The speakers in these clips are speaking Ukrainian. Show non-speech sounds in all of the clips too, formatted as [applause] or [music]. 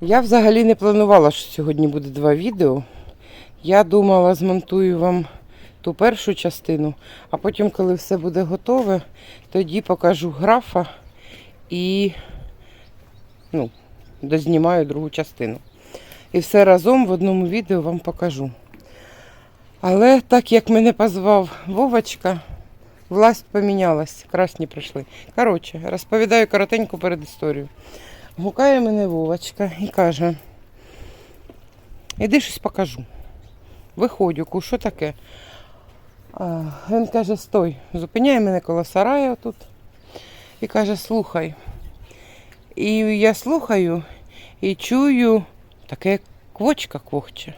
Я взагалі не планувала, що сьогодні буде два відео. Я думала, змонтую вам ту першу частину, а потім, коли все буде готове, тоді покажу графа і ну, дознімаю другу частину. І все разом в одному відео вам покажу. Але так як мене позвав Вовочка, власть помінялась, красні прийшли. Коротше, розповідаю коротеньку перед історією. Гукає мене Вовочка і каже: іди щось покажу. Виходжу, ку, що таке? А, він каже, стой, зупиняє мене коло сараю тут і каже, слухай. І я слухаю і чую таке квочка квохче.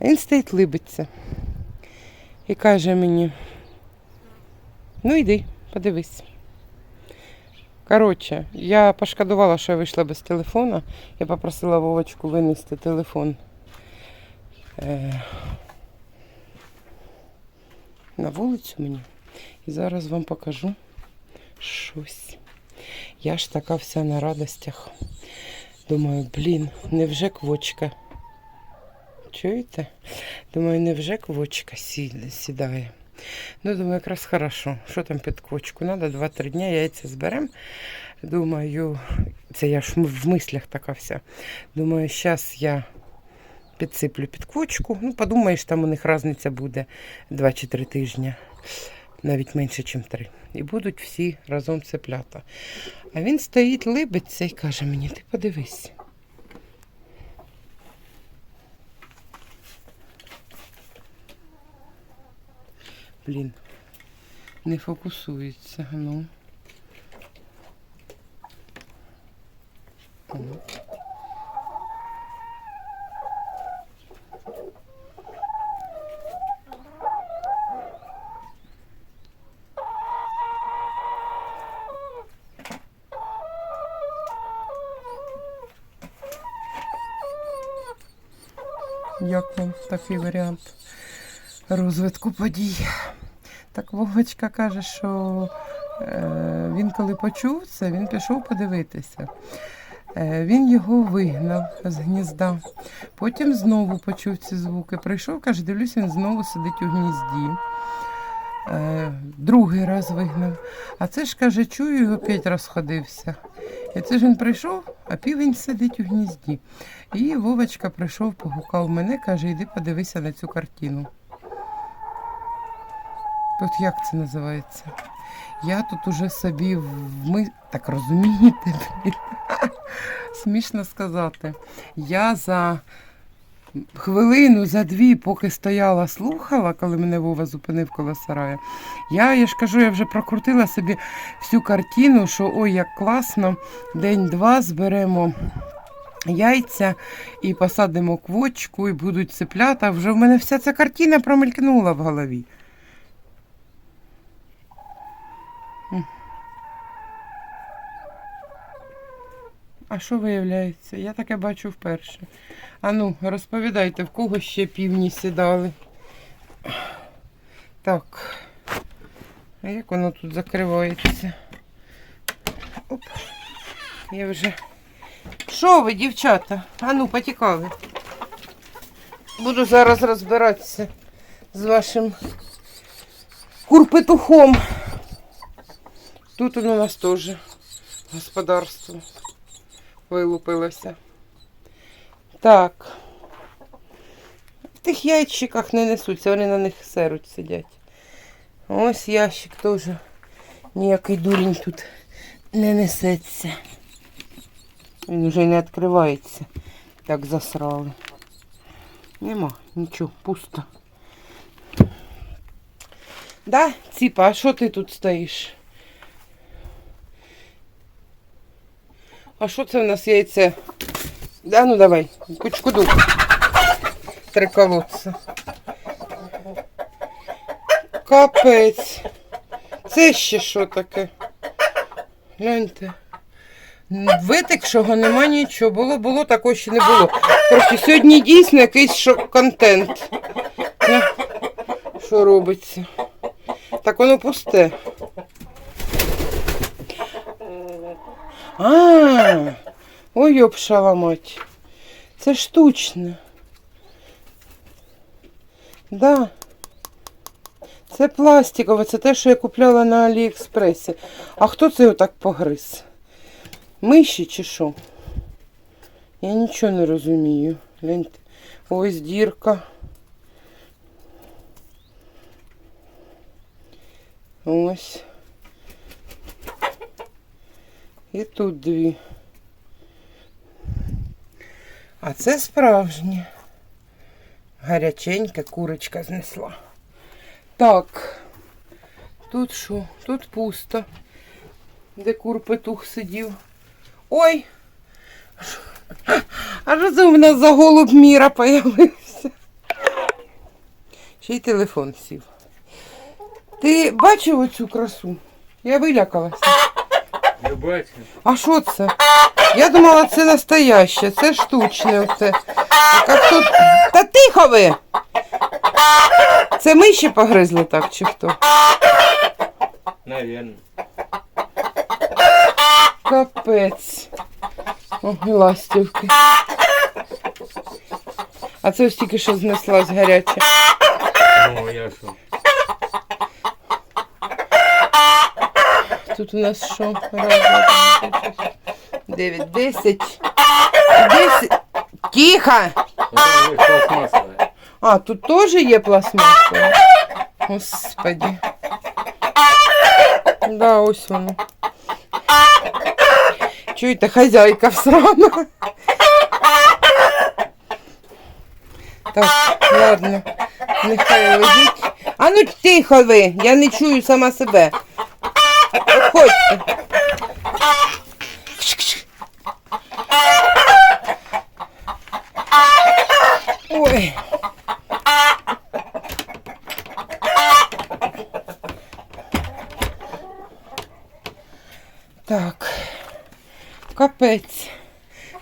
Він стоїть либиться і каже мені, ну йди, подивись. Коротше, я пошкодувала, що я вийшла без телефона. Я попросила Вовочку винести телефон е, на вулицю мені. І зараз вам покажу щось. Я ж така вся на радостях. Думаю, блін, невже квочка? Чуєте? Думаю, невже квочка сідає? Ну, думаю, якраз хорошо. Що там під квочку? Надо 2-3 дня яйця зберемо. Думаю, це я ж в мислях така вся. Думаю, зараз я підсиплю під квочку. Ну, подумаєш, там у них різниця буде 2 чи 3 тижні. Навіть менше, ніж 3. І будуть всі разом цеплята. А він стоїть, либиться і каже мені, ти подивись. Блін, не фокусується, ну. Як вам такий варіант розвитку подій? Так Вовочка каже, що е, він коли почув це, він пішов подивитися. Е, він його вигнав з гнізда. Потім знову почув ці звуки. Прийшов, каже, дивлюсь, він знову сидить у гнізді. Е, другий раз вигнав. А це ж каже, чую, і опять розходився. І це ж він прийшов, а півень сидить у гнізді. І Вовочка прийшов, погукав мене, каже, йди подивися на цю картину. Тут як це називається? Я тут уже собі в ми... так розумієте, [laughs] смішно сказати. Я за хвилину, за дві, поки стояла, слухала, коли мене Вова зупинив коло сарая. Я, я ж кажу, я вже прокрутила собі всю картину, що ой, як класно, день-два зберемо. Яйця і посадимо квочку, і будуть цеплята. Вже в мене вся ця картина промелькнула в голові. А що виявляється? Я таке бачу вперше. А ну, розповідайте, в кого ще півні сідали. Так. А як воно тут закривається? Оп. Я вже. Що ви, дівчата? А ну, потікали. Буду зараз розбиратися з вашим курпетухом. Тут у нас теж господарство вилупилося. Так. В тих яйчиках не несуться, вони на них серуть сидять. Ось ящик теж. Ніякий дурень тут не несеться. Він вже не відкривається. Так засрали. Нема, нічого, пусто. Да, Ціпа, а що ти тут стоїш? А що це в нас яйце? Да, ну давай, кучку-ду. Три колодця. Капець. Це ще що таке? Гляньте. Витекшого нема нічого. Було, було, такого ще не було. Коротше, сьогодні дійсно якийсь шок-контент. Що робиться? Так воно пусте. А, Ой, йопшала мать. Це штучне. Да. Це пластикове, це те, що я купляла на Аліекспресі. А хто це його так погриз? Миші чи що? Я нічого не розумію. Гляньте. Ось дірка. Ось. І тут дві. А це справжнє. Гаряченька курочка знесла. Так. Тут що? Тут пусто. Де кур петух сидів. Ой! А що це нас за голуб міра появився? Ще й телефон сів. Ти бачив оцю красу? Я вилякалася. А що це? Я думала, це настояще, це штучне. Оце. Як тут... Та тихо ви! Це миші погризли так чи хто? Наверное. Капець. О, і ластівки. А це ось тільки що знеслась гаряча. О, я що? Тут у нас що? Раз, два, Дев'ять, десять. Десять. Тихо! А, тут теж є пластмаса. Господи. Да, ось воно. Чуєте, хазяйка всрана. Так, ладно. Нехай лежить. А ну тихо ви, я не чую сама себе. Обходьте. Ой. Так. Капець.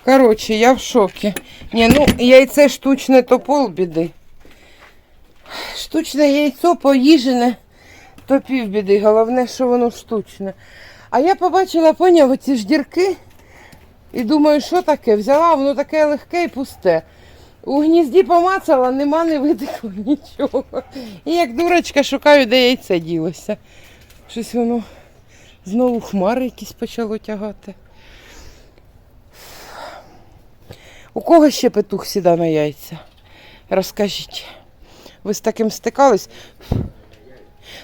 Коротше, я в шокі. Ні, ну яйце штучне то полбіди. Штучне яйцо поїжене, то півбіди. Головне, що воно штучне. А я побачила, поняв, оці ж дірки. І думаю, що таке? Взяла, воно таке легке і пусте. У гнізді помацала, нема, не витекло [laughs] нічого. І як дурочка шукаю, де яйце ділося. Щось воно знову хмари якісь почало тягати. У кого ще петух сіда на яйця? Розкажіть. Ви з таким стикались?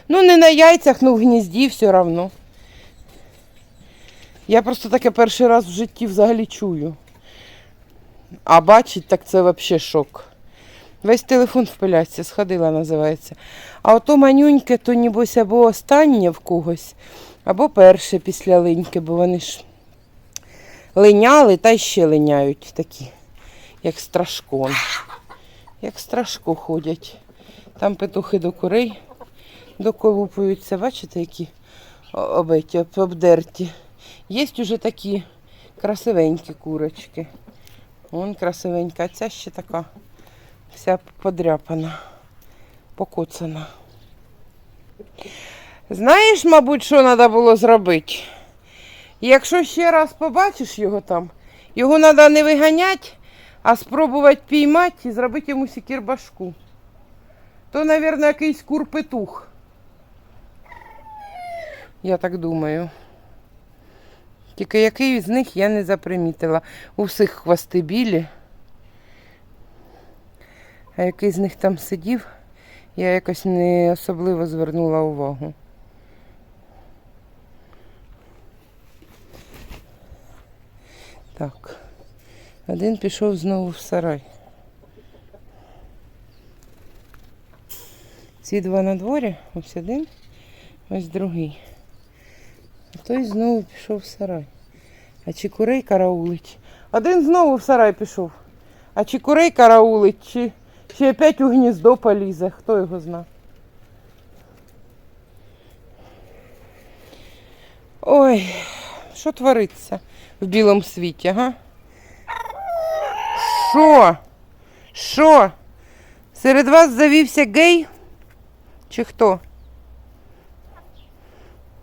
Ну, не на яйцях, ну в гнізді все одно. Я просто таке перший раз в житті взагалі чую. А бачить, так це взагалі шок. Весь телефон в пиляці, сходила, називається. А ото манюньке, то нібось або останнє в когось, або перше після линьки, бо вони ж линяли та ще линяють такі, як страшкон. Як страшко ходять. Там петухи до курей доколупуються, бачите, які о- обеті, обдерті. Є уже такі красивенькі курочки. Вон красивенька, а ця ще така вся подряпана, покоцана. Знаєш, мабуть, що треба було зробити? Якщо ще раз побачиш його там, його треба не виганяти, а спробувати піймати і зробити йому сікірбашку. То, мабуть, якийсь курпетух. Я так думаю. Тільки який з них я не запримітила. У всіх хвости білі. А який з них там сидів, я якось не особливо звернула увагу. Так. Один пішов знову в сарай. Ці два на дворі, ось один, ось другий. Той знову пішов в сарай. А чи курей караулить? Один знову в сарай пішов. А чи курей караулить, чи ще опять у гніздо полізе, хто його зна. Ой, що твориться в білому світі, га? Що? Що? Серед вас завівся гей? Чи хто?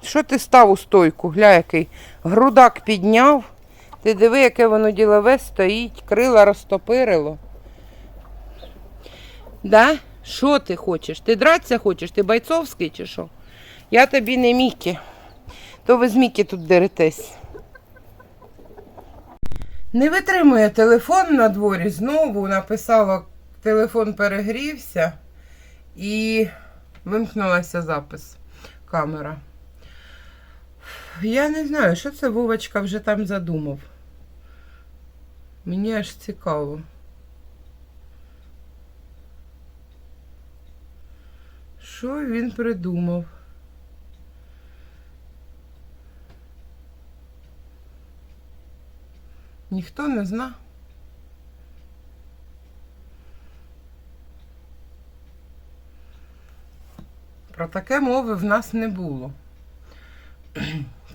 Що ти став у стойку? Гля, який грудак підняв, Ти диви, яке воно ділове стоїть, крила розтопирило. Да? Що ти хочеш? Ти дратися хочеш? Ти бойцовський чи що? Я тобі не Мікі. То ви з Мікі тут деретесь. Не витримує телефон на дворі. Знову написала, телефон перегрівся і вимкнулася запис. Камера. Я не знаю, що це Вовочка вже там задумав. Мені аж цікаво. Що він придумав? Ніхто не зна. Про таке мови в нас не було.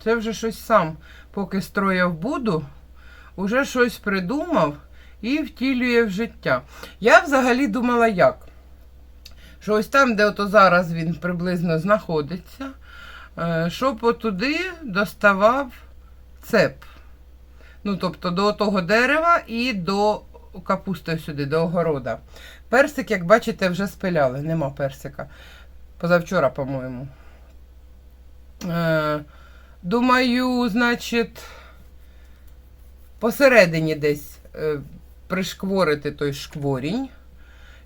Це вже щось сам, поки строяв буду, уже щось придумав і втілює в життя. Я взагалі думала як? Що ось там, де ото зараз він приблизно знаходиться, е, щоб отуди доставав цеп. Ну, тобто до того дерева і до капусти сюди, до огорода. Персик, як бачите, вже спиляли, нема персика. Позавчора, по-моєму. Думаю, значить, посередині десь е, пришкворити той шкворінь,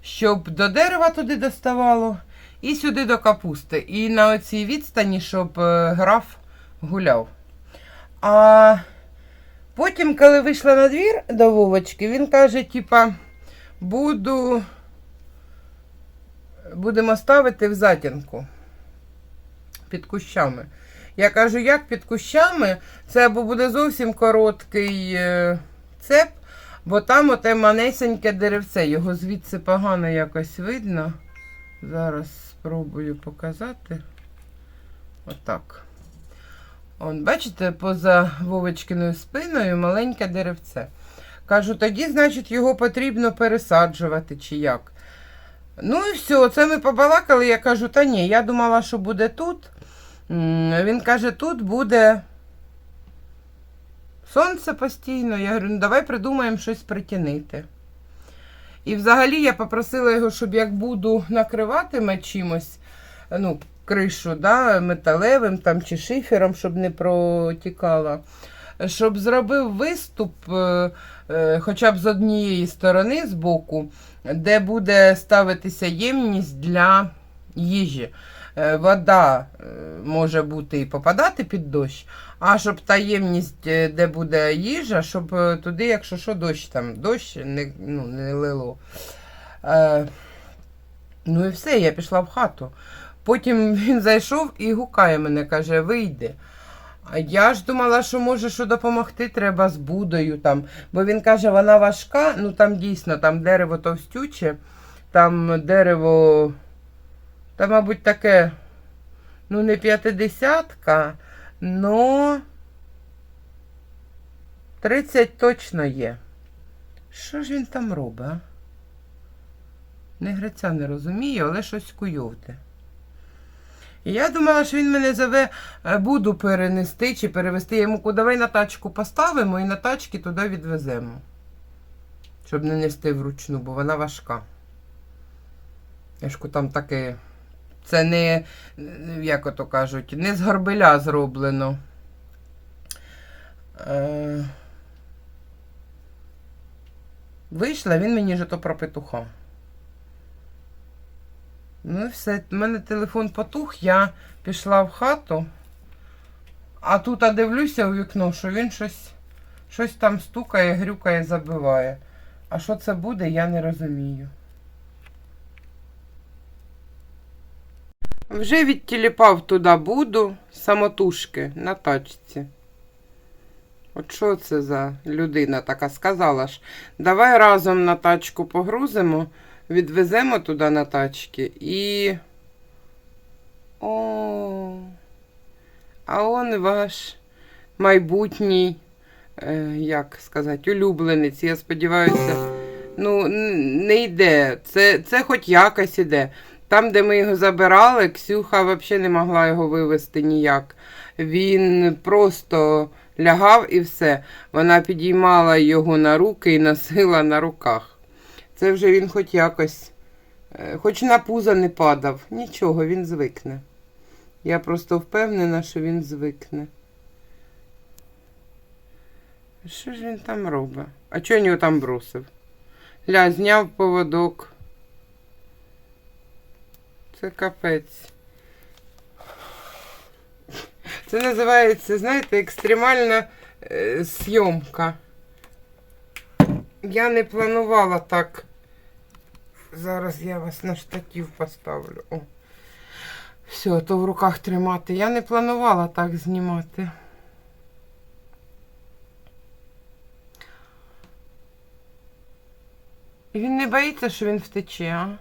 щоб до дерева туди доставало, і сюди до капусти. І на оцій відстані, щоб е, граф гуляв. А потім, коли вийшла на двір до Вовочки, він каже, типа, буду. Будемо ставити в затінку під кущами. Я кажу, як під кущами? Це або буде зовсім короткий е, цеп, бо там оте манесеньке деревце. Його звідси погано якось видно. Зараз спробую показати. Отак. Он, бачите, поза Вовочкиною спиною маленьке деревце. Кажу, тоді, значить, його потрібно пересаджувати чи як. Ну і все, це ми побалакали. Я кажу, та ні, я думала, що буде тут. Він каже, тут буде сонце постійно. Я говорю, ну давай придумаємо щось притінити. І взагалі я попросила його, щоб як буду накриватиме чимось, ну, кришу, да, металевим там, чи шифером, щоб не протікала. Щоб зробив виступ, е, е, хоча б з однієї сторони, з боку, де буде ставитися ємність для їжі. Е, Вода е, може бути і попадати під дощ, а щоб та ємність, е, де буде їжа, щоб туди, якщо що, дощ там, дощ не, ну, не лило. Е, ну і все, я пішла в хату. Потім [laughs] він зайшов і гукає мене, каже, вийди. Я ж думала, що може що допомогти треба з будою там. Бо він каже, вона важка, ну там дійсно там дерево товстюче, там дерево, та, мабуть, таке, ну, не п'ятидесятка, но 30 точно є. Що ж він там робить, а? Не гриця не розумію, але щось куйовте. І я думала, що він мене зове, е, буду перенести чи перевезти. Я йому давай на тачку поставимо і на тачки туди відвеземо. Щоб не нести вручну, бо вона важка. Я ж там таке. Це не, як ото кажуть, не з горбеля зроблено. Е... Вийшла, він мені же то про петуха. Ну все, у мене телефон потух, я пішла в хату, а тут я дивлюся у вікно, що він щось, щось там стукає, грюкає, забиває. А що це буде, я не розумію. Вже відтіліпав туди буду самотужки на тачці. От що це за людина така сказала ж, давай разом на тачку погрузимо відвеземо туди на тачки і. О, а он ваш майбутній, е, як сказати, улюбленець. Я сподіваюся, ну, не йде. Це, це хоч якось іде. Там, де ми його забирали, Ксюха взагалі не могла його вивезти ніяк. Він просто лягав і все. Вона підіймала його на руки і носила на руках. Це вже він хоч якось, е, хоч на пузо не падав. Нічого, він звикне. Я просто впевнена, що він звикне. Що ж він там робить? А чого він його там бросив? Ля, зняв поводок. Це капець. Це називається, знаєте, екстремальна е, зйомка. Я не планувала так. Зараз я вас на штатів поставлю. О. Все, то в руках тримати. Я не планувала так знімати. Він не боїться, що він втече, а?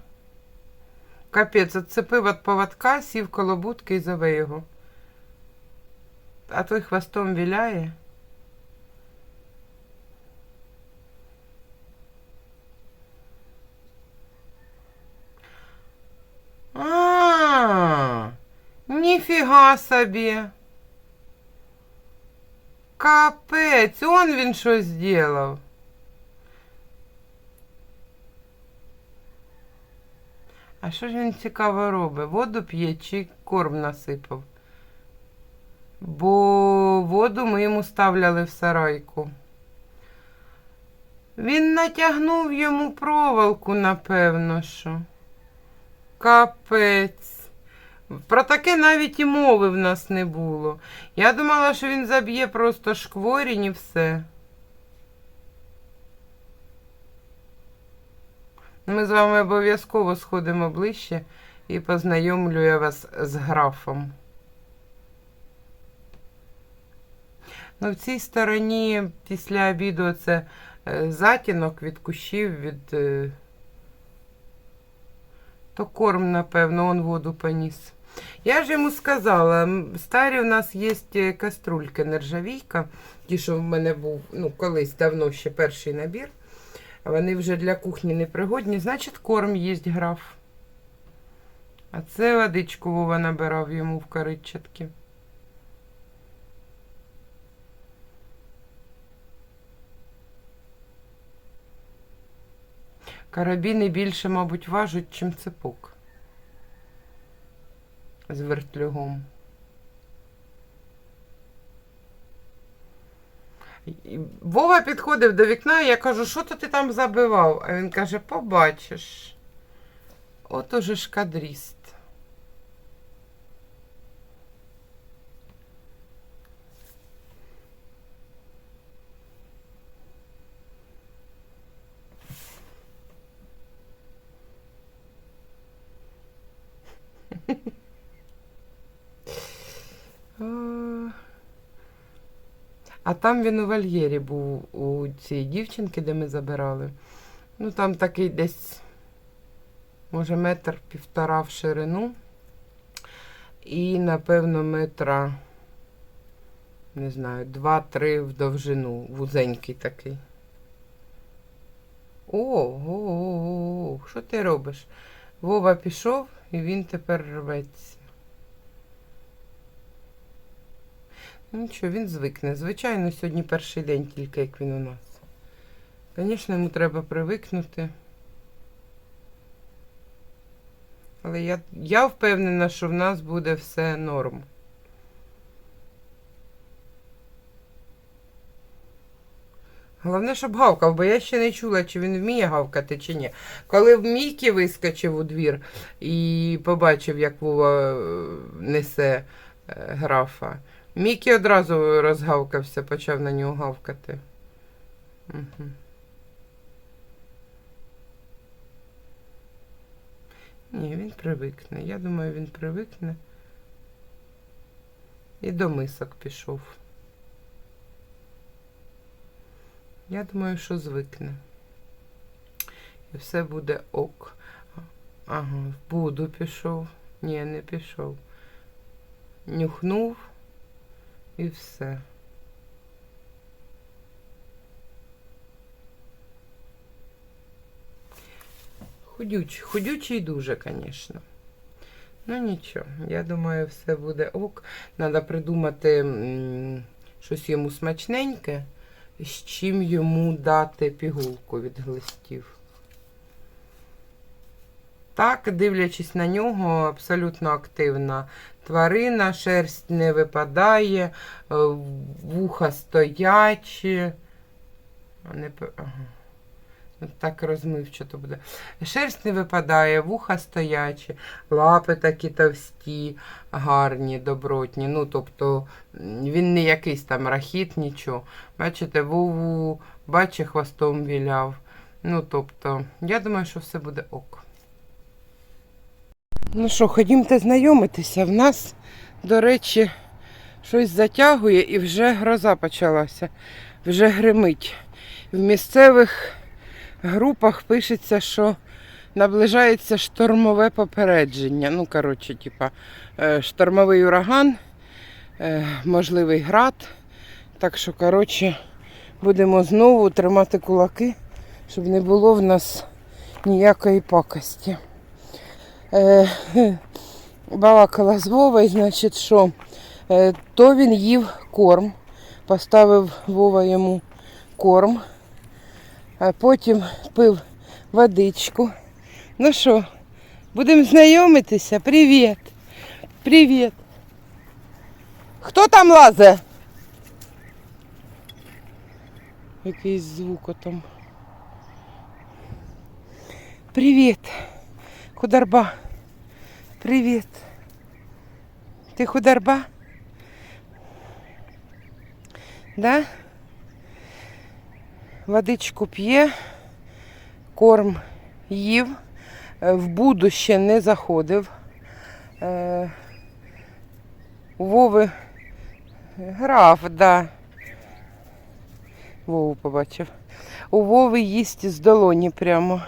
Капець, отцепив від поводка, сів коло будки і зове його. А той хвостом віляє. А, ніфіга собі. Капець, он він що зробив. А що ж він цікаво робить? Воду п'є чи корм насипав? Бо воду ми йому ставляли в сарайку. Він натягнув йому проволоку, напевно, що. Капець. Про таке навіть і мови в нас не було. Я думала, що він заб'є просто шкворінь і все. Ми з вами обов'язково сходимо ближче і познайомлю я вас з графом. Ну, в цій стороні після обіду це е, затінок від кущів, від. е, То корм, напевно, он воду поніс. Я ж йому сказала, старі у нас є е, каструльки нержавійка, ті, що в мене був ну, колись давно ще перший набір. Вони вже для кухні непригодні, значить, корм їсть граф. А це водичку Вова набирав йому в коричатки. Карабіни більше, мабуть, важуть, чим цепок. З вертлюгом. Вова підходив до вікна, і я кажу, що то ти там забивав? А він каже, побачиш. От уже ж А там він у вольєрі був у цієї дівчинки, де ми забирали. Ну там такий десь, може, метр півтора в ширину. І, напевно, метра, не знаю, два-три в довжину. Вузенький такий. О, Ого, що ти робиш? Вова пішов і він тепер рветься. Нічого, він звикне. Звичайно, сьогодні перший день тільки, як він у нас. Звісно, йому треба привикнути. Але я, я впевнена, що в нас буде все норм. Головне, щоб гавкав, бо я ще не чула, чи він вміє гавкати, чи ні. Коли в Мікі вискочив у двір і побачив, як Вова е, несе е, графа. Мікі одразу розгавкався, почав на нього гавкати. Угу. Ні, він привикне. Я думаю, він привикне. І до мисок пішов. Я думаю, що звикне. І все буде ок. Ага, в Буду пішов. Ні, не пішов. Нюхнув і все. Худючий, худючий дуже, звісно. Ну нічого, я думаю, все буде ок. Треба придумати щось йому смачненьке, з чим йому дати пігулку від глистів. Так, дивлячись на нього, абсолютно активна тварина, шерсть не випадає, е, вуха стоячі. Не... Ну, Так розмивчато буде. Шерсть не випадає, вуха стоячі, лапи такі товсті, гарні, добротні. Ну, тобто він не якийсь там рахіт, нічого. Бачите, вову бачить, хвостом віляв. Ну, тобто, я думаю, що все буде ок. Ну що, ходімте знайомитися. В нас, до речі, щось затягує і вже гроза почалася. Вже гримить. В місцевих групах пишеться, що наближається штормове попередження. Ну, коротше, типа, е, штормовий ураган, е, можливий град. Так що, коротше, будемо знову тримати кулаки, щоб не було в нас ніякої пакості. Е, [laughs] балакала з Вовою, значить, що е, то він їв корм, поставив Вова йому корм, а потім пив водичку. Ну що, будемо знайомитися? Привіт. Привіт. Хто там лазе? Якийсь звук там. Привіт. Хударба. Привіт. Ти хударба? Да? Водичку п'є, корм їв, е, в буду ще не заходив. Е, У Вови грав, да. Вову побачив. У Вови їсть з долоні прямо.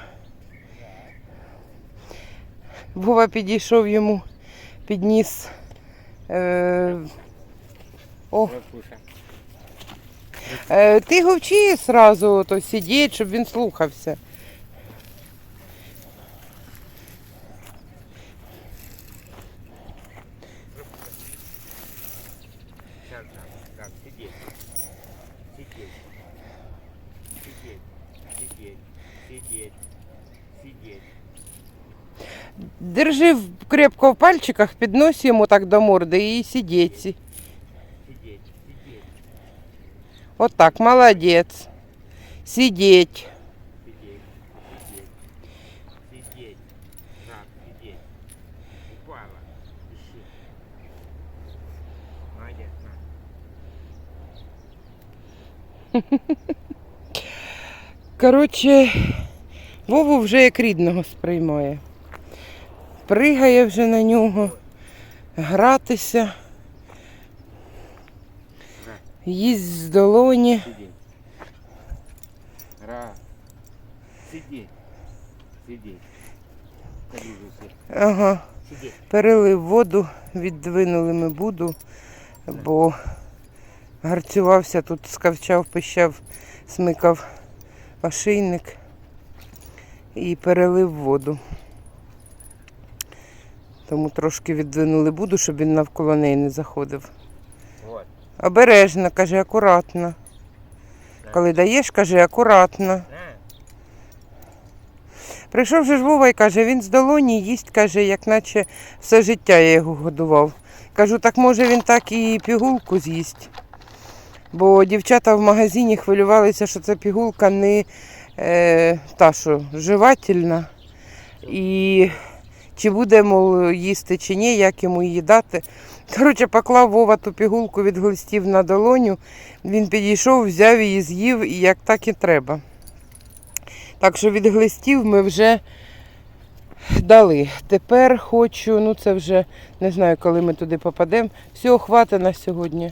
Вова підійшов йому, підніс. Е, о, е, ти говчи сразу то сидіть, щоб він слухався. Держи в- крепко в пальчиках, піднось йому так до морди і сидіть. Сидеть. Сидеть. Отак, молодець. Сидіть. Сидеть. Сидеть. Сидеть. Так, сидеть. Упала. Ищи. Молодец, на. Коротше, Вову вже як рідного сприймає. Пригає вже на нього, гратися. Їсть з долоні. Сидеть. Сидеть. Ага. Перелив воду, віддвинули ми буду, бо гарцювався тут, скавчав, пищав, смикав ошейник і перелив воду. Тому трошки віддвинули буду, щоб він навколо неї не заходив. Обережно, каже, акуратно. Коли даєш, каже, акуратно. На. Прийшов же ж Вова і каже, він з долоні їсть, каже, як наче все життя я його годував. Кажу, так може він так і пігулку з'їсть. Бо дівчата в магазині хвилювалися, що це пігулка не е, та що, жевательна. І чи буде, мов, їсти, чи ні, як йому її дати. Коротше, поклав Вова ту пігулку від глистів на долоню. Він підійшов, взяв її, з'їв, і як так і треба. Так що від глистів ми вже дали. Тепер хочу, ну це вже не знаю, коли ми туди попадемо. Всього хватить на сьогодні.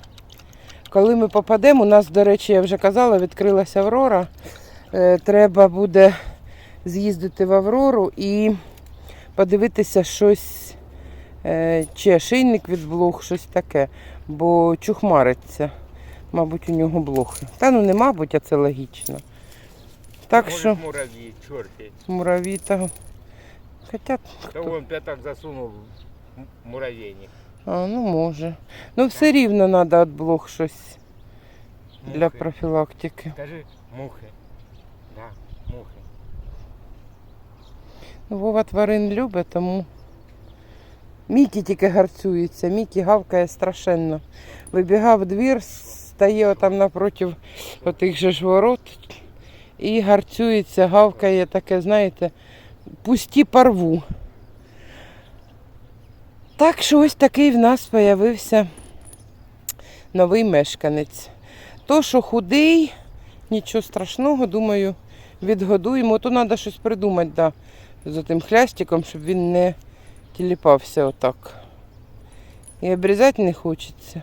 Коли ми попадемо, у нас, до речі, я вже казала, відкрилася Аврора. Е, треба буде з'їздити в Аврору і подивитися щось, е, чи ошейник від блох, щось таке, бо чухмариться. Мабуть, у нього блохи. Та ну не мабуть, а це логічно. Так Может, що муравьи, черти. муравій та. Хоча, Да вон пятак засунул в муравейник. а, ну може. Ну все рівно треба від блох щось для профілактики. Скажи мухи. Да, мухи. Ну, Вова тварин любить, тому Мікі тільки гарцюється, Мікі гавкає страшенно. Вибігав двір, стає отам напроти отих же ж ворот і гарцюється, гавкає таке, знаєте, пусті парву. Так що ось такий в нас з'явився новий мешканець. То, що худий, нічого страшного, думаю, відгодуємо. То треба щось придумати, да, з тим хлястиком, щоб він не тіліпався отак. І обрізати не хочеться.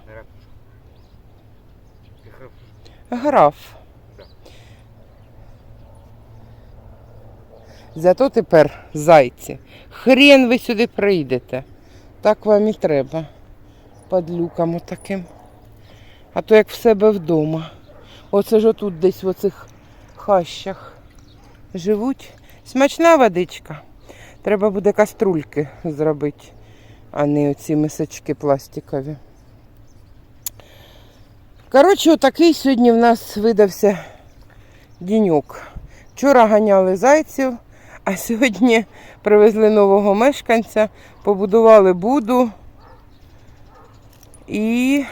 Граф. Зато тепер зайці. Хрен ви сюди прийдете. Так вам і треба. Падлюкам отаким. А то як в себе вдома. Оце ж отут десь в оцих хащах живуть. Смачна водичка. Треба буде каструльки зробити, а не оці мисочки пластикові. Коротше, отакий сьогодні в нас видався діньок. Вчора ганяли зайців, а сьогодні привезли нового мешканця, побудували буду і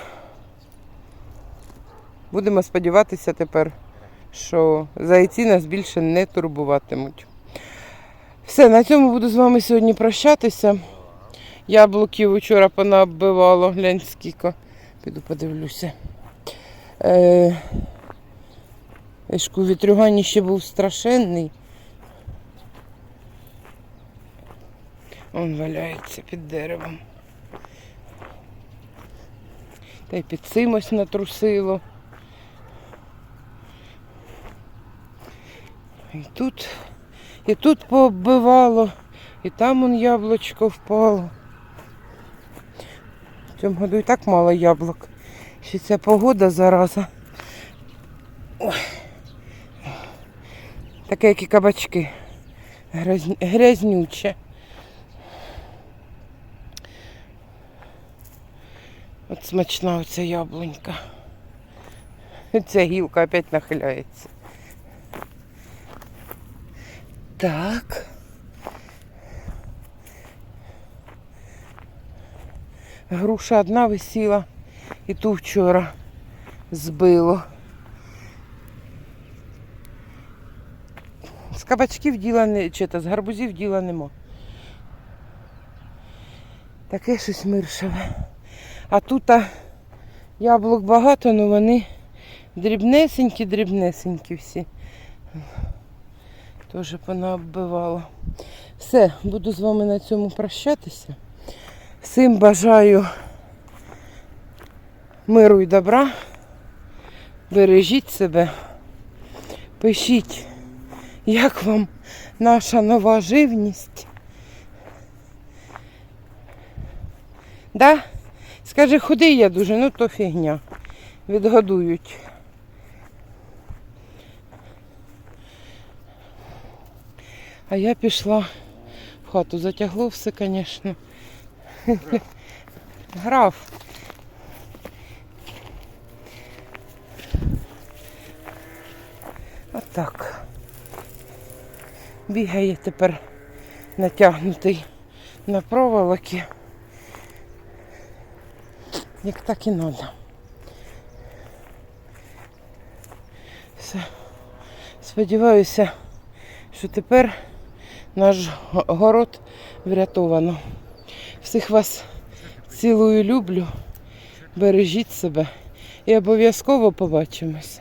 будемо сподіватися тепер, що зайці нас більше не турбуватимуть. Все, на цьому буду з вами сьогодні прощатися. Яблуків вчора понаоббивало, глянь скільки. Піду подивлюся. Е, Ешку вітрюгані ще був страшенний. Он валяється під деревом. Та й під цим натрусило. І тут, і тут пооббивало, і там он яблучко впало. В цьому году і так мало яблук. Ще ця погода зараза. Таке, як і кабачки. Грязн... Грязнюче. От смачна оця яблунька. Ця гілка опять нахиляється. Так. Груша одна висіла і ту вчора збило. З кабачків діла не чи то з гарбузів діла нема. Таке щось миршеве. А тут яблук багато, але вони дрібнесенькі, дрібнесенькі всі. Теж понаоббивало. Все, буду з вами на цьому прощатися. Всім бажаю миру і добра. Бережіть себе. Пишіть, як вам наша нова живність. Да? Скажи, худий я дуже, ну то фігня. Відгодують. А я пішла в хату. Затягло все, звісно. [laughs] Граф. Отак. Бігає тепер натягнутий на проволоки. Як так і треба. Все. Сподіваюся, що тепер наш город врятовано. Всіх вас цілую, люблю. Бережіть себе і обов'язково побачимось.